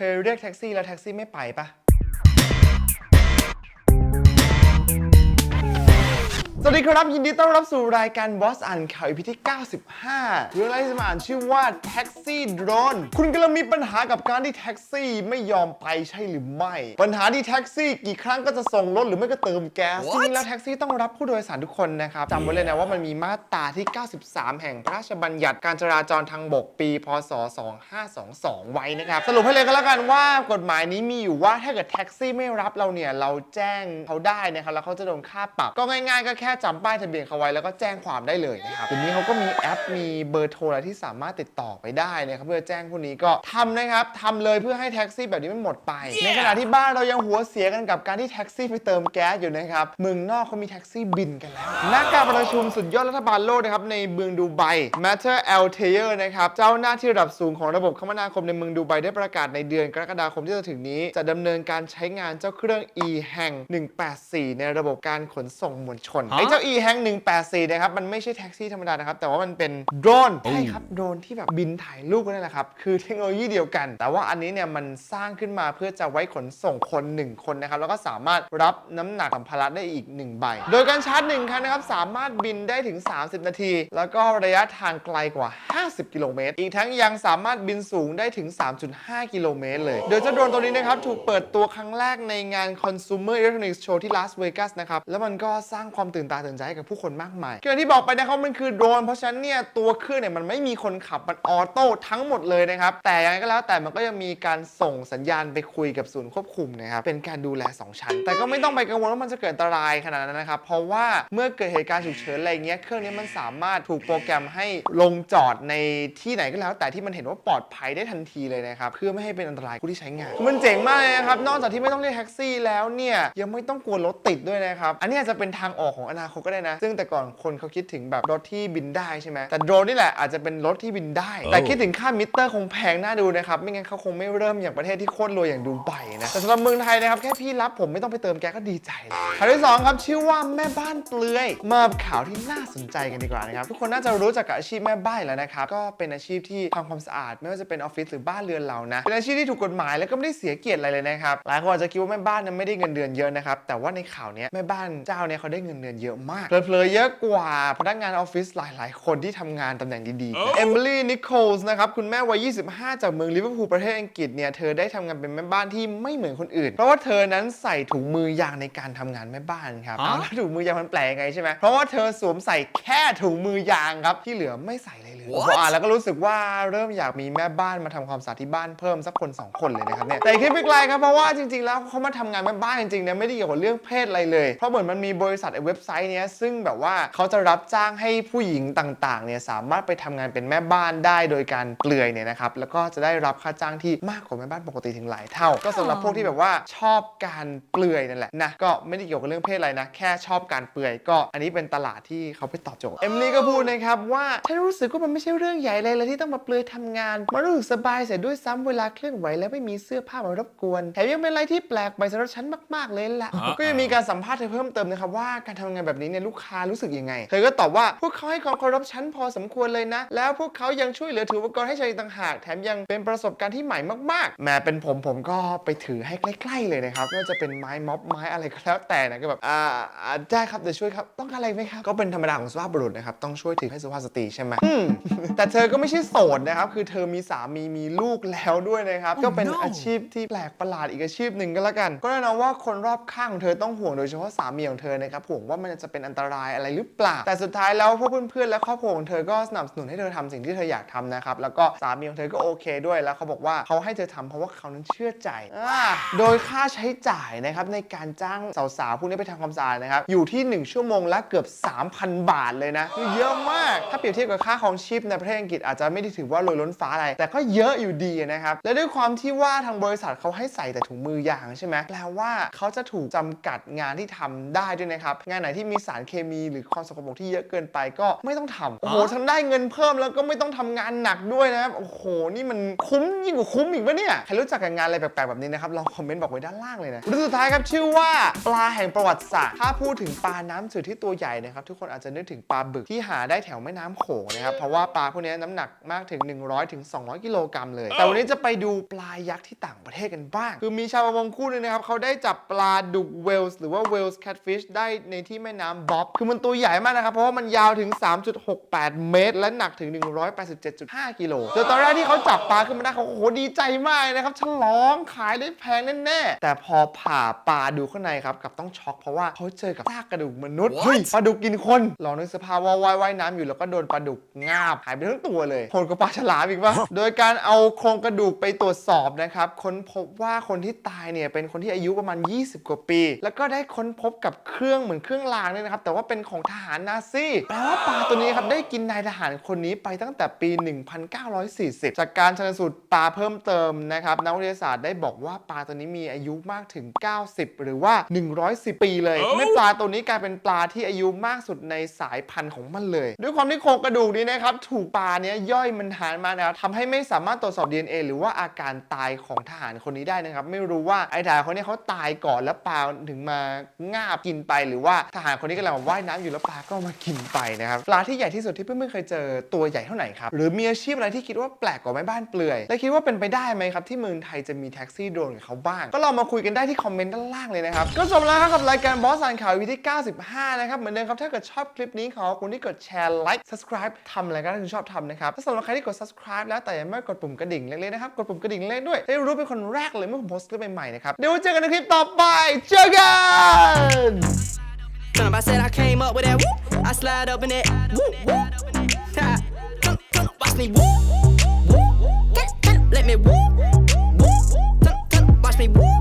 เคยเรียกแท็กซี่แล้วแท็กซี่ไม่ไปปะ วัสดีครับ ยินดีต้อนรับสู่รายการ Boss อ่านข่าว EP ที่ 95 เรื่องแรกที่จะมาอ่านชื่อว่าแท็กซี่โดรนคุณกำลังมีปัญหากับการที่แท็กซี่ไม่ยอมไปใช่หรือไม่ ปัญหาที่แท็กซี่กี่ครั้งก็จะส่งรถหรือไม่ก็เติมแก๊สจริงๆแล้วแท็กซี่ต้องรับผู้โดยสารทุกคนนะครับจำไว้เลยนะว่ามันมีมาตราที่ 93 แห่งพระราชบัญญัติการจราจรทางบกปี พศ 2522 ไว้นะครับสรุปให้เลยก็แล้วกันว่ากฎหมายนี้มีอยู่ว่าถ้าเกิดแท็กซี่ไม่รับเราเนี่ยเราแจ้งเขาได้นะครับแล้วเขาจะโดนค่าปรับก็ง่าย ๆ ก็แค่จำป้ายทะเบียนเขาไว้แล้วก็แจ้งความได้เลยนะครับทีนี้เขาก็มีแอปมีเบอร์โทรอะไรที่สามารถติดต่อไปได้นะครับเพื่อแจ้งพวกนี้ก็ทำนะครับทำเลยเพื่อให้แท็กซี่แบบนี้ไม่หมดไป ในขณะที่บ้านเรายังหัวเสียกันกับการที่แท็กซี่ไปเติมแก๊สอยู่นะครับเมืองนอกเขามีแท็กซี่บินกันแล้วนักการประชุมสุดยอดรัฐบาลโลกนะครับในเมืองดูไบ Matter Al t a y e r นะครับเจ้าหน้าที่ระดับสูงของระบบคมนาคมในเมืองดูไบได้ประกาศในเดือนกรกฎาคมที่จะถึงนี้ จะดำเนินการใช้งานเจ้าเครื่อง e แห่ง 184 ในระบบการขนส่งมวลชนไอ้เจ้า e แห่ง184นะครับมันไม่ใช่แท็กซี่ธรรมดานะครับ แต่ว่ามันเป็นโดรนใช่ครับโดรนที่แบบบินถ่ายรูปนั่นแหละครับ คือเทคโนโลยีเดียวกัน แต่ว่าอันนี้เนี่ยมันสร้างขึ้นมาเพื่อจะไว้ขนส่งคน 1 คนนะครับ แล้วก็สามารถรับน้ำหนักสัมภาระได้อีก 1 ใบ โดยการชาร์จ1ครั้งนะครับ สามารถบินได้ถึง 30 นาที แล้วก็ระยะทางไกลกว่า 50 กิโลเมตร อีกทั้งยังสามารถบินสูงได้ถึง 3.5 กิโลเมตรเลย โดยเจ้าโดรนตัวนี้นะครับถูกเปิดตัวครั้งแรกในงาน Consumer Electronics Show ที่ลาสเวกัสนะครับ แล้วมันก็สร้างความตื่นตาตื่นใจให้กับผู้คนมากมายอย่างที่บอกไปนะครับมันคือโดรนเพราะฉะนั้นเนี่ยตัวเครื่องเนี่ยมันไม่มีคนขับมันออโต้ทั้งหมดเลยนะครับแต่ยังไงก็แล้วแต่มันก็ยังมีการส่งสัญญาณไปคุยกับศูนย์ควบคุมนะครับเป็นการดูแล 2 ชั้น แต่ก็ไม่ต้องไปกังวลว่ามันจะเกิดอันตรายขนาดนั้นนะครับเพราะว่าเมื่อเกิดเหตุการณ์ฉุกเฉินอะไรเงี้ยเครื่องนี้มันสามารถถูกโปรแกรมให้ลงจอดในที่ไหนก็แล้ว แต่ที่มันเห็นว่าปลอดภัยได้ทันทีเลยนะครับเพื่อไม่ให้เป็นอันตรายผู้ที่ใช้งาน มันเจ๋งมากเลยนะครับนอกจากที่ไม่ต้องเรียกแท็กซี่แล้วเนี่ยยังไม่ต้องกลัวรถติดด้วยนะครับอันนี้อาจจะเป็นทางออกของอนาคตก็ได้นะ ซึ่งแต่ก่อนคนเขาคิดถึงแบบรถที่บินได้ใช่ไหมแต่โดรนนี่แหละอาจจะเป็นรถที่บินได้ แต่คิดถึงค่ามิเตอร์คงแพงน่าดูนะครับไม่งั้นเขาคงไม่เริ่มอย่างประเทศที่โคตรรวยอย่างดูไบนะแต่สำหรับเมืองไทยนะครับแค่พี่รับผมไม่ต้องไปเติมแก๊สก็ดีใจแล้วข่าวที่สองครับชื่อว่าแม่บ้านเปลือยมาข่าวที่น่าสนใจกันดีกว่านะครับทุกคนน่าจะรู้จักกับอาชีพแม่บ้านแล้วนะครับก็เป็นอาชีพที่ทำความสะอาด ไม่ว่าจะเป็นออฟฟิศหรือบ้านเรือนเรานะเป็นอาชีพที่ถูกกฎหมายแล้วก็ไม่ได้เสียเกียรติอะไรเลยนะครับหลายคนอาจจะคิดว่าแม่บ้านนั้นไม่ได้เงินเดือนเยอะนะครับแต่ว่าในข่าวเนี้ยแม่บ้านเจ้าเนี่ยเขาได้เงินเดือนเยอะมากเผลอๆเยอะกว่าพนักงานออฟฟิศหลายๆ คนที่ทำงานตำแหน่งดีๆเอมิลี่นิโคลส์นะครับ คุณแม่วัย 25 จากเมืองลิเวอร์พูลประเทศอังกฤษเนี่ย เธอได้ทำงานเป็นแม่บ้านที่ไม่เหมือนคนอื่น เพราะว่าเธอนั้นใส่ถุงมือยางในการทำงานแม่บ้านครับเอาแล้วถุงมือยางมันแปลยังไงใช่ไหมเพราะว่าเธอสวมใส่แค่ถุงมือยางครับที่เหลือไม่ใส่เลยเลยพออ่านแล้วก็รู้สึกว่าเริ่มอยากมีแม่บ้านมาทำความสะอาดที่บ้านเพิ่มสักคนสองคนเลยนะครับเนี่ยแต่คิดไปไกลครับเพราะว่าจริงๆ แล้วเขามาทำงานแม่บ้านจริงๆเนี่ยไม่ได้เกี่ยวกับเรื่องเพศอะไรเลยเพราะเหมือนมันมีบริษัทไอ้เว็บไซต์เนี้ยซึ่งแบบว่าเขาจะรับจ้างให้ผู้หญิงต่างๆเนี่ยสามารถไปทำงานเป็นแม่บ้านได้โดยการเปลือยเนี่ยนะครับแล้วก็จะได้รับค่าจ้างที่มากกว่าแม่บ้านปกติถึงหลายเท่า ก็สำหรับพวกที่แบบว่าชอบการเปลือยนั่นแหละนะก็ไม่ได้เกี่ยวกับเรื่องเพศอะไรนะแค่ชอบการเปลือยก็อันนี้เป็นตลาดที่เขาไปตอบโจทย์เอมลี่ก็พูดนะครับว่าฉันรู้สึกว่ามันไม่ใช่เรื่องใหญ่เลยเลยที่ต้องมาเปลือยทำงานมันรู้สึกสบายเสียด้วยซ้ำเวลาเคลื่อนไหวแล้วไม่มีเสื้อผ้ามารบกวนแถมยังเป็นอะไรที่แปลกไปสำหรับฉันมากๆเลยล่ะก็ยังมีการสัมภาษณ์เธอเพิ่มเติมนะครับว่าการทำงานแบบนี้เนี่ยลูกค้ารู้สึกยังไง เธอก็ตอบว่าพวกเขาให้ความเคารพฉันพอสมควรเลยนะ แล้วพวกเขายังช่วยเหลือถืออุปกรณ์ให้ฉันอีกต่างหาก แถมยังเป็นประสบการณ์ที่ใหม่มากๆแม้เป็นผมผมก็ไปถือให้ใกล้ ๆ เลยนะครับไม่ว่าจะเป็นไม้ม็อบไม้อะไรก็แล้วแต่นะก็แบบอ่าอ่าได้ครับเดี๋ยวช่วยครับต้องการอะไรไหมครับก็เป็นธรรมดาของสุภาพบุรุษนะครับต้องช่วยถือให้สุภาพสตรีใช่ไหมอืมแต่เธอก็ไม่ใช่โสดนะครับคือเธอมีสามีมีลูกแล้วด้วยนะครับก็เป็นอาชีพที่แปลกประหลาดอีกอาชีพหนึ่งก็แล้วกัน ก็แน่นอนว่าคนรอบข้างของเธอต้องห่วงโดยเฉพาะสามีของเธอนะครับห่วงว่ามันจะจะเป็นอันตรายอะไรหรือเปล่า แต่สุดท้ายแล้วพวกเพื่อนๆและครอบครัวของเธอก็สนับสนุนให้เธอทำสิ่งที่เธออยากทำนะครับแล้วก็สามีของเธอก็โอเคด้วยแล้วเขาบอกว่าเขาให้เธอทำเพราะว่าเขานั้นเชื่อใจอโดยค่าใช้จ่ายนะครับในการจ้างสาวๆพวกนี้ไปทำความสะอาดนะครับอยู่ที่ 1 ชั่วโมงละเกือบ 3,000 บาทเลยนะคือเยอะมาก ถ้าเปรียบเทียบกับค่าของชีพในประเทศอังกฤษอาจจะไม่ได้ถือว่าโรยล้นฟ้าอะไร แต่ก็เยอะอยู่ดีนะครับและด้วยความที่ว่าทางบริษัทเขาให้ใส่แต่ถุงมือยางใช่ไหมแปลว่าเขาจะถูกจำกัดงานที่ทำได้ด้วยนะครับงานไหนที่มีสารเคมีหรือความสกปรกที่เยอะเกินไปก็ไม่ต้องทำโอ้โหทั้งได้เงินเพิ่มแล้วก็ไม่ต้องทำงานหนักด้วยนะครับโอ้โหนี่มันคุ้มยิ่งกว่าคุ้มอีกปะเนี่ยใครรู้จักกับงานอะไรแปลกๆแบบนี้นะครับลองคอมเมนต์บอกไว้ด้านล่างเลยนะเรื่องสุดท้ายครับชื่อว่าปลาแห่งประวัติศาสตร์ถ้าพูดถึงปลาน้ำจืดที่ตัวใหญ่นะครับทุกคนอาจจะนึกถึงปลาบึกที่หาได้แถวแม่น้ำโขงนะครับเพราะว่าปลาพวกนี้น้ำหนักมากถึง 100ถึง200 กิโลกรัมเลย แต่วันนี้จะไปดูปลายักษ์ที่ต่างประเทศกันบ้าง คือมีชาวประมงคู่หนึงนะครับเขาได้จับปลาดุกเวลส์หรือว่าเวลส์แคทฟิชได้ในที่แม่น้ำบ๊อบ คือมันตัวใหญ่มากนะครับ เพราะว่ามันยาวถึง 3.68 เมตร และหนักถึง 187.5 กิโลโดยตอนแรกที่เขาจับปลาขึ้นมาได้เขาโอ้โหดีใจมากนะครับฉลองขายได้แพงแน่ๆแต่พอผ่าปลาดูข้างในครับกลับต้องช็อกเพราะว่าเขาเจอกับซากกระดูกมนุษย์เฮ้ยปลาดุกกินคนลองนึกสภาพว่าว่ายว่ายน้ำอยู่แล้วก็โดนปลาดุกงาบหายไปทั้งตัวเลยโหดกว่าปลาฉลามอีกปะโดยการเอาโครงกระดูกไปตรวจสอบนะครับค้นพบว่าคนที่ตายเนี่ยเป็นคนที่อายุประมาณ 20 กว่าปี แล้วก็ได้ค้นพบกับเครื่องเหมือนเครื่องรางเนี่ยนะครับ แต่ว่าเป็นของทหารนาซีแปลว่าปลาตัวนี้ครับได้กินนายทหารคนนี้ไปตั้งแต่ปี 1940 จากการชันสูตรปลาเพิ่มเติมนะครับนักวิทยาศาสตร์ได้บอกว่าปลาตัวนี้มีอายุมากถึง 90 หรือว่า 110 ปีเลยทำให้ปลาตัวนี้กลายเป็นปลาที่อายุมากสุดในสายพันธุ์ของมันเลย ด้วยความที่โครงกระดูกนี้นะครับถูกปลาเนี้ยย่อยมันหายมานะครับทำให้ไม่สามารถตรวจสอบ DNA หรือว่าอาการตายของทหารคนนี้ได้นะครับ ไม่รู้ว่าไอ้ทหารคนนี้เขาตายก่อนแล้วปลาถึงมางาบกินไปหรือว่าทหารคนนี้กำลังว่ายน้ำอยู่แล้วปลาก็มากินไปนะครับปลาที่ใหญ่ที่สุดที่เพื่อนๆเคยเจอตัวใหญ่เท่าไหร่ครับหรือมีอาชีพอะไรที่คิดว่าแปลกกว่าแม่บ้านเปลือย และคิดว่าเป็นไปได้ไหมครับที่เมืองไทยจะมีแท็กซี่โดรนกับเขาบ้าง ก็ลองมาคุยกันได้ที่คอมเมนต์ด้านล่างเลยนะครับก็จบแล้วครับกับรายการบอสอ่านข่าววิธี95นะครับเหมือนเดิมครับถ้าเกิดชอบคลิปนี้ขอขอบคุณที่กดแชร์ไลค์ subscribe ทำอะไรก็ได้ที่ชอบทำนะครับถ้าสำหรับใครที่กด subscribe แล้วแต่ยังไม่กดปุ่มกระดิ่งเล็กๆนะครับกดปุ่มกระดิ่งเล็กด้วยได้รู้เป็นคนแรกเลยเมื่อผมโพสต์คลิปใหม่ๆนะครับเดี๋ยวเจอกันในคลิปต่อไปเจอกัน thumb. I said I came up with that whoop. I slide up in that whoop whoop. Ha. Come, watch me whoop. Whoop. Let me whoop. Whoop. Come, come, watch me whoop.